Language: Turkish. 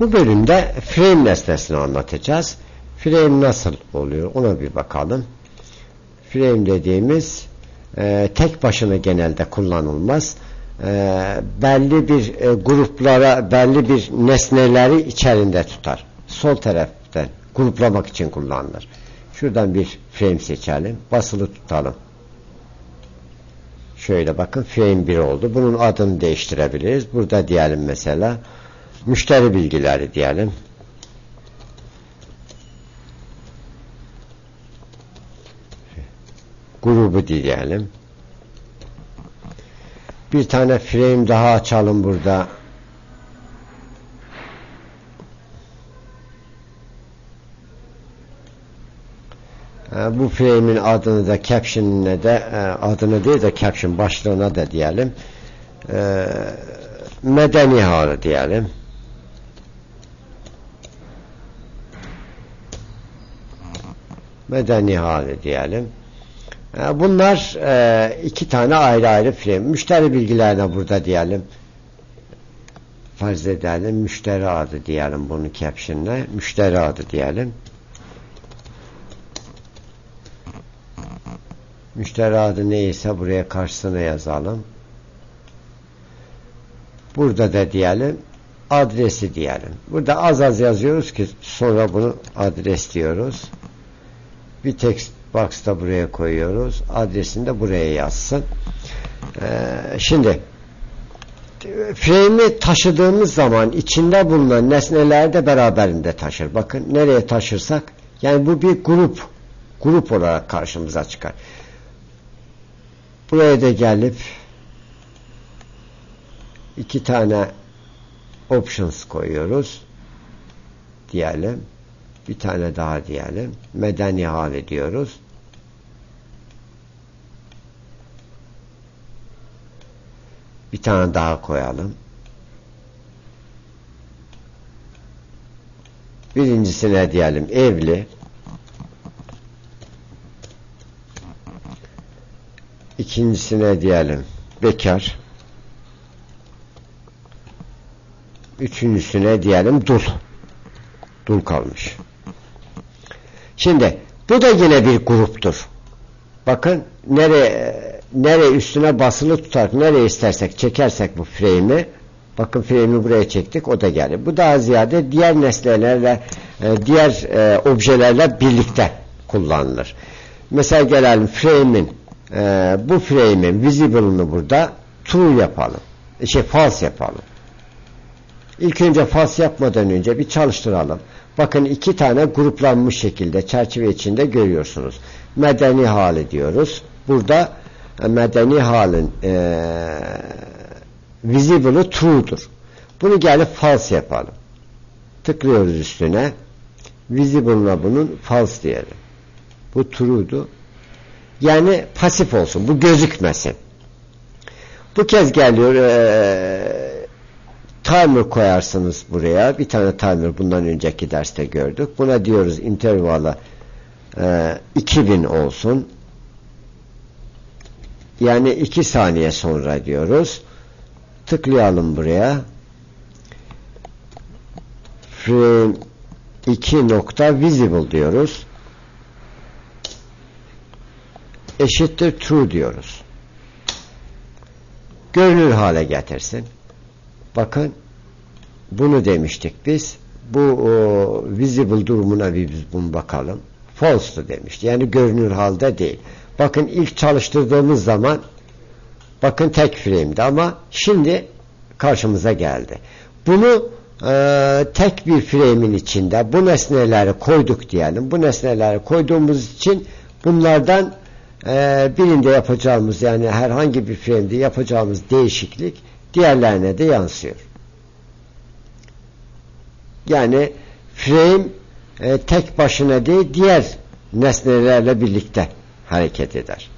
Bu bölümde frame nesnesini anlatacağız. Frame nasıl oluyor ona bir bakalım. Frame dediğimiz e, tek başına genelde kullanılmaz. E, belli bir e, gruplara, belli bir nesneleri içerisinde tutar. Sol taraftan gruplamak için kullanılır. Şuradan bir frame seçelim. Basılı tutalım. Şöyle bakın frame 1 oldu. Bunun adını değiştirebiliriz. Burada diyelim mesela müşteri bilgileri diyelim. Grubu diyelim. Bir tane frame daha açalım burada. Bu frame'in adını da caption'ine de e, adını değil de caption başlığına da diyelim e, medeni hali diyelim medeni hali diyelim bunlar iki tane ayrı ayrı frame müşteri bilgilerine burada diyelim farz edelim müşteri adı diyelim bunu caption'la müşteri adı diyelim Müşteri adı neyse buraya karşısına yazalım. Burada da diyelim adresi diyelim. Burada az az yazıyoruz ki sonra bunu adres diyoruz. Bir text box da buraya koyuyoruz. Adresini de buraya yazsın. Ee, şimdi frame'i taşıdığımız zaman içinde bulunan nesneler de beraberinde taşır. Bakın nereye taşırsak yani bu bir grup grup olarak karşımıza çıkar. Buraya da gelip iki tane options koyuyoruz. Diyelim. Bir tane daha diyelim. Medeni hal ediyoruz. Bir tane daha koyalım. Birincisine diyelim evli. ikincisine diyelim bekar üçüncüsüne diyelim dul dul kalmış şimdi bu da yine bir gruptur bakın nereye nereye üstüne basılı tutar nereye istersek çekersek bu frame'i bakın frame'i buraya çektik o da geldi bu daha ziyade diğer nesnelerle e, diğer e, objelerle birlikte kullanılır mesela gelelim frame'in e, bu frame'in visible'ını burada true yapalım. Şey false yapalım. İlk önce false yapmadan önce bir çalıştıralım. Bakın iki tane gruplanmış şekilde çerçeve içinde görüyorsunuz. Medeni hali diyoruz. Burada e, medeni halin e, visible'ı true'dur. Bunu gelip false yapalım. Tıklıyoruz üstüne. Visible'ına bunun false diyelim. Bu true'du. Yani pasif olsun. Bu gözükmesin. Bu kez geliyor e, timer koyarsınız buraya. Bir tane timer bundan önceki derste gördük. Buna diyoruz intervala e, 2000 olsun. Yani 2 saniye sonra diyoruz. Tıklayalım buraya. Frame 2 nokta visible diyoruz eşittir true diyoruz. Görünür hale getirsin. Bakın bunu demiştik biz. Bu o, visible durumuna bir biz bunu bakalım. False'tu demişti. Yani görünür halde değil. Bakın ilk çalıştırdığımız zaman bakın tek frame'di ama şimdi karşımıza geldi. Bunu e, tek bir frame'in içinde bu nesneleri koyduk diyelim. Bu nesneleri koyduğumuz için bunlardan e, birinde yapacağımız yani herhangi bir frame'de yapacağımız değişiklik diğerlerine de yansıyor. Yani frame e, tek başına değil diğer nesnelerle birlikte hareket eder.